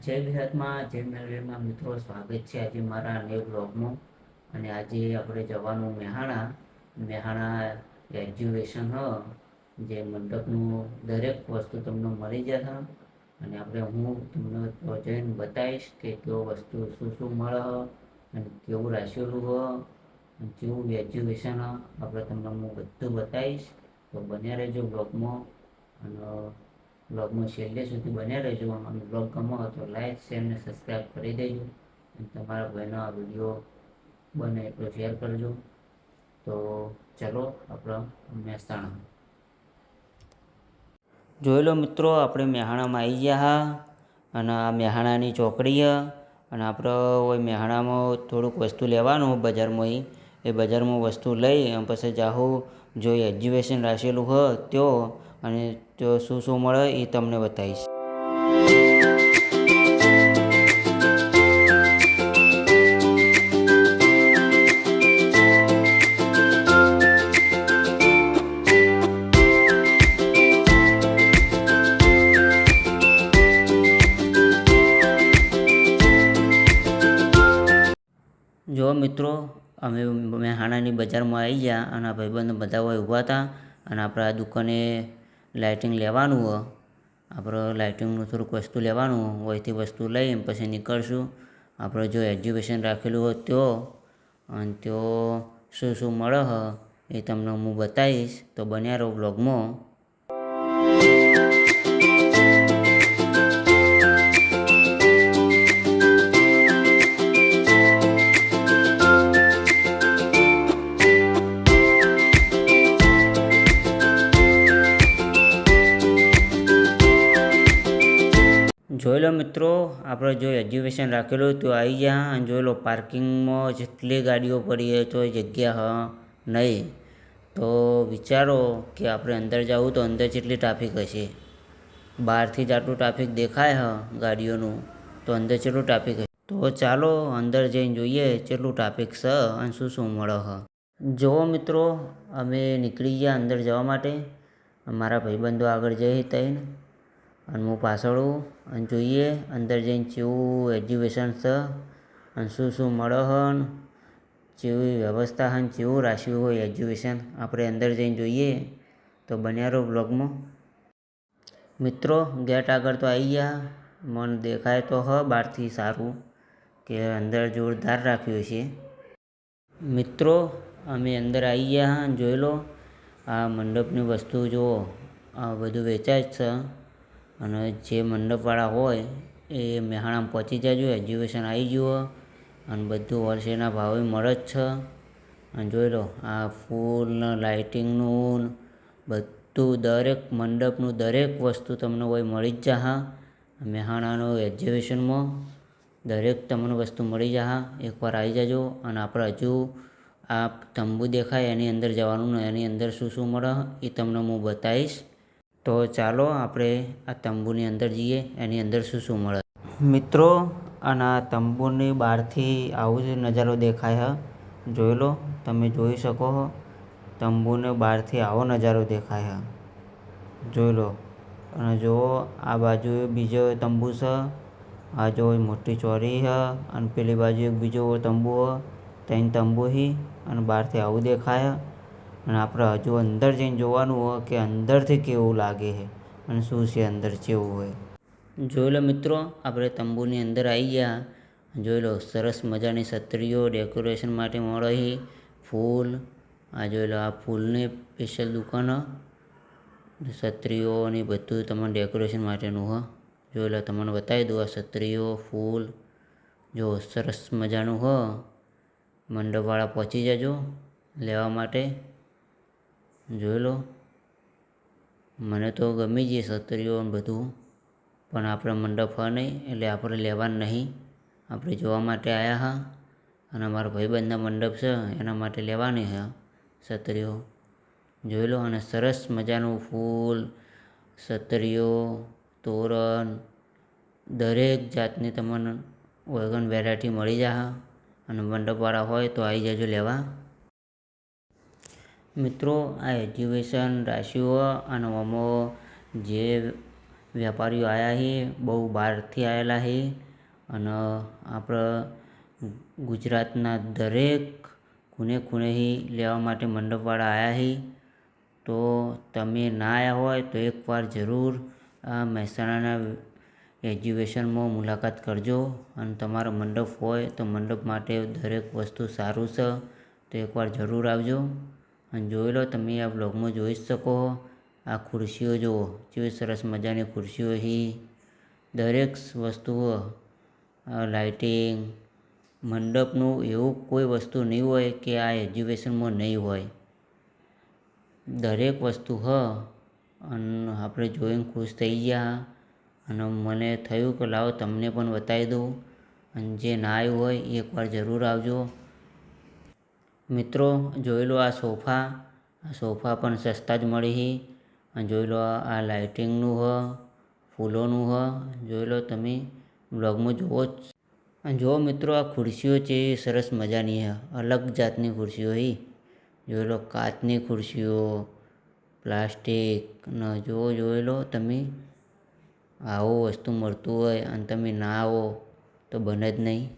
જય ગુજરાતમાં જય મેલડીમાં મિત્રો, સ્વાગત છે આજે મારા ન્યૂ બ્લોગમાં અને આજે આપણે જવાનું મહેણા, મેહાણા એજ્યુકેશન હ, જે મંડપનું દરેક વસ્તુ તમને મળી જશે. અને આપણે હું તમને જઈને બતાવીશ કે કેવો વસ્તુ શું શું મળે, અને કેવું રાશેલું હ કેવું એજ્યુકેશન આપણે તમને હું બધું બતાવીશ. તો બન્યા રહેજો બ્લોગમાં અને બ્લોગમાં છેલ્લે સુધી બન્યા રહેજો. અને બ્લોગ ગમો તો લાઈક, શેર અને સબસ્ક્રાઈબ કરી દેજો. અને તમારા ભાઈનો આ વીડિયો બને એટલો શેર કરજો. તો ચલો, આપણે મહેસાણા. જોઈ લો મિત્રો, આપણે મહેસાણામાં આવી ગયા હા. અને આ મહેસાણાની ચોકડી અને આપણે હોય મહેસાણામાં થોડુંક વસ્તુ લેવાનું બજારમાં એ બજારમાં વસ્તુ લઈ અને પછી જાહું જો એજ્યુકેશન રાખેલું હોય તો અને તો શું શું મળે એ તમને બતાવીશ. જો મિત્રો, અમે મહેસાણાની બજારમાં આવી ગયા અને ભાઈબંધ બધા હોય ઊભા હતા અને આપણે આ દુકાને લાઇટિંગ લેવાનું હોય, આપણે લાઇટિંગનું થોડુંક વસ્તુ લેવાનું હોયથી વસ્તુ લઈ પછી નીકળશું. આપણે જો એજ્યુકેશન રાખેલું હોય તો, અને તો શું શું મળે એ તમને હું બતાવીશ. તો બન્યા રહો બ્લોગમાં જોઈ લો મિત્રો, આપણે જો એજ્યુકેશન રાખેલું તો આવી ગયા અને જોઈ લો પાર્કિંગમાં જેટલી ગાડીઓ પડી હોય તો જગ્યા નહીં. તો વિચારો કે આપણે અંદર જવું તો અંદર જેટલી ટ્રાફિક હશે. બહારથી જ ટ્રાફિક દેખાય હ, ગાડીઓનું, તો અંદર જેટલું ટ્રાફિક હશે. તો ચાલો અંદર જઈને જોઈએ કેટલું ટ્રાફિક છે અને શું શું મળે હ. જુઓ મિત્રો, અમે નીકળી ગયા અંદર જવા માટે. મારા ભાઈબંધો આગળ જઈ તઈને અને હું પાછળ અને જોઈએ, અંદર જઈને કેવું એજ્યુકેશન છે અને શું શું મળે હન કેવી વ્યવસ્થા હન કેવું રાખ્યું હોય એજ્યુકેશન આપણે અંદર જઈને જોઈએ તો બન્યા રહો બ્લોગમાં મિત્રો ગેટ આગળ તો આવી ગયા. મન દેખાય તો હ બહારથી સારું કે અંદર જોરદાર રાખ્યું છે. મિત્રો, અમે અંદર આવી ગયા હા જોઈ લો, આ મંડપની વસ્તુ જુઓ, આ બધું વેચાય જ છે. અને જે મંડપવાળા હોય એ મહેસાણામાં પહોંચી જજો એજ્યુકેશન આવી ગયું અને બધું હોલસેલના ભાવે મળે જ છે. અને જોઈ લો, આ ફૂલ લાઇટિંગનું, બધું દરેક મંડપનું દરેક વસ્તુ તમને હોય મળી જ જા મહેસાણાનું એક્ઝિબિશનમાં દરેક તમને વસ્તુ મળી જા એકવાર આવી જજો અને આપણે હજુ આ તંબુ દેખાય, એની અંદર જવાનું ને એની અંદર શું શું મળે, એ તમને હું બતાવીશ. તો ચાલો આપણે આ તંબુની અંદર જઈએ. એની અંદર શું શું મળે? મિત્રો, અને આ તંબુની બહારથી આવું જ નજારો દેખાય હ. જોઈ લો, તમે જોઈ શકો છો તંબુને બહારથી આવો નજારો દેખાય હા. જોઈ લો. અને જુઓ, આ બાજુ બીજો તંબુ છે આ જો મોટી ચોરી હ. અને પેલી બાજુ એક બીજો તંબુ હ. ત્રણ તંબુ હી અને બહારથી આવું દેખાય અને આપણે હજુ અંદર જઈને જોવાનું હોય કે અંદરથી કેવું લાગે છે અને શું છે અંદર કેવું હોય. જોઈ લો મિત્રો, આપણે તંબુની અંદર આવી ગયા. જોઈ લો, સરસ મજાની છત્રીઓ ડેકોરેશન માટે મળી. ફૂલ, આ જોઈ લો, આ ફૂલની સ્પેશિયલ દુકાન. છત્રીઓ અને બધું તમને ડેકોરેશન માટેનું હ જોઈ લો, તમને બતાવી દઉં આ છત્રીઓ, ફૂલ. જો સરસ મજાનું હ મંડપવાળા પહોંચી જજો લેવા માટે. જોઈ લો મને તો ગમી જઈએ ને બધું, પણ આપણે મંડપ હોય નહીં એટલે આપણે લેવાનું નહીં. આપણે જોવા માટે આવ્યા હા, અને અમારા ભાઈબંધના મંડપ છે, એના માટે લેવાની છે છત્રીઓ જોઈ લો અને સરસ મજાનું ફૂલ છત્રીઓ તોરણ, દરેક જાતની તમને ઓર્ગન વેરાયટી મળી જશે અને મંડપવાળા હોય તો આવી જજો લેવા. મિત્રો, આ એજ્યુકેશન રાશિઓ અને અમો જે વેપારીઓ આવ્યા છે બહુ બહારથી આવેલા છે અને આપણા ગુજરાતના દરેક ખૂણે ખૂણેથી લેવા માટે મંડપવાળા આવ્યા છે તો તમે ના આવ્યા હોય તો એકવાર જરૂર આ મહેસાણાના એજ્યુકેશનમાં મુલાકાત કરજો અને તમારો મંડપ હોય તો મંડપ માટે દરેક વસ્તુ સારું છે, તો એકવાર જરૂર આવજો. અને જોઈ લો, તમે આ બ્લોગમાં જોઈ શકો. આ ખુરશીઓ જુઓ જેવી સરસ મજાની ખુરશીઓ હી દરેક વસ્તુઓ લાઇટિંગ, મંડપનું એવું કોઈ વસ્તુ નહીં હોય કે આ એજ્યુકેશનમાં નહીં હોય. દરેક વસ્તુ હ, અને આપણે જોઈને ખુશ થઈ ગયા. અને મને થયું કે લાવો તમને પણ બતાવી દઉં. અને જે ના આવ્યું હોય એકવાર જરૂર આવજો. મિત્રો, જોઈ લો આ સોફા. સોફા પણ સસ્તા જ મળી હી. જોઈ લો આ લાઇટિંગનું હ, ફૂલોનું હ. જોઈ લો તમે, બ્લોગમાં જુઓ જ. જુઓ મિત્રો, આ ખુરશીઓ છે સરસ મજાની હ. અલગ જાતની ખુરશીઓ હી. જોઈ લો કાચની ખુરશીઓ, પ્લાસ્ટિક, ન જુઓ જોઈ લો તમે. આવો વસ્તુ મળતું હોય અને તમે ના આવો તો બને જ નહીં.